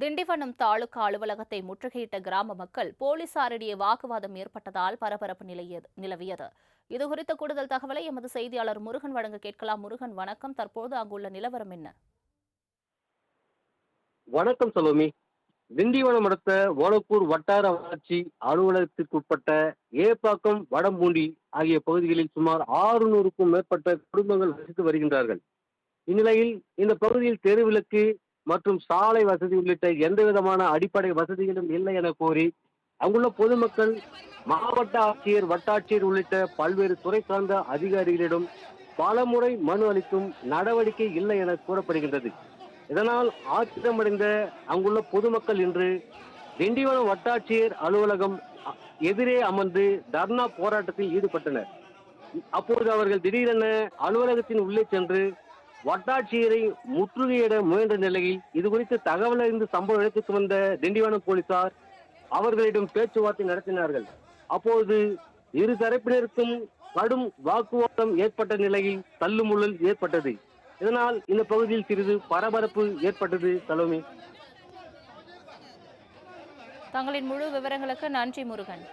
திண்டிவனம் தாலுகா அலுவலகத்தை முற்றுகையிட்ட கிராம மக்கள் போலீசாரிடையே வாக்குவாதம் ஏற்பட்டதால் பரபரப்பு நிலையது நிலவியது. இதுகுறித்த கூடுதல் தகவலை எமது செய்தியாளர் முருகன் வழங்க கேட்கலாம். முருகன் வணக்கம். தற்போது அங்குள்ள நிலவரம் என்ன? வணக்கம் சலோமி. திண்டிவனம் அடுத்த ஓலப்பூர் வட்டார வளர்ச்சி அலுவலகத்திற்குட்பட்ட ஏப்பாக்கம் வடம்பூண்டி ஆகிய பகுதிகளில் சுமார் ஆறுநூறுக்கும் மேற்பட்ட குடும்பங்கள் வசித்து வருகின்றார்கள். இந்நிலையில் இந்த பகுதியில் தெருவிளக்கு மற்றும் சாலை வசதி உள்ளிட்ட எந்த விதமான அடிப்படை வசதிகளும் இல்லை என கோரி அங்குள்ள பொதுமக்கள் மாவட்ட ஆட்சியர் வட்டாட்சியர் உள்ளிட்ட பல்வேறு துறை சார்ந்த அதிகாரிகளிடம் பலமுறை மனு அளித்தும் நடவடிக்கை இல்லை என கூறப்படுகின்றது. இதனால் ஆத்திரமடைந்த அங்குள்ள பொதுமக்கள் இன்று திண்டிவனம் வட்டாட்சியர் அலுவலகம் எதிரே அமர்ந்து தர்ணா போராட்டத்தில் ஈடுபட்டனர். அப்போது அவர்கள் திடீரென அலுவலகத்தின் உள்ளே சென்று வட்டாட்சியரை முற்றுகையிட முயன்ற நிலையில் இது குறித்து தகவல் அறிந்து சம்பவ இடத்துக்கு வந்த திண்டிவனம் போலீசார் அவர்களிடம் பேச்சுவார்த்தை நடத்தினார்கள். அப்போது இரு தரப்பினருக்கும் கடும் வாக்குவாதம் ஏற்பட்ட நிலையில் தள்ளுமுள்ளல் ஏற்பட்டது. இதனால் இந்த பகுதியில் சிறிது பரபரப்பு ஏற்பட்டது. சலோமி. தங்களின் முழு விவரங்களுக்கு நன்றி முருகன்.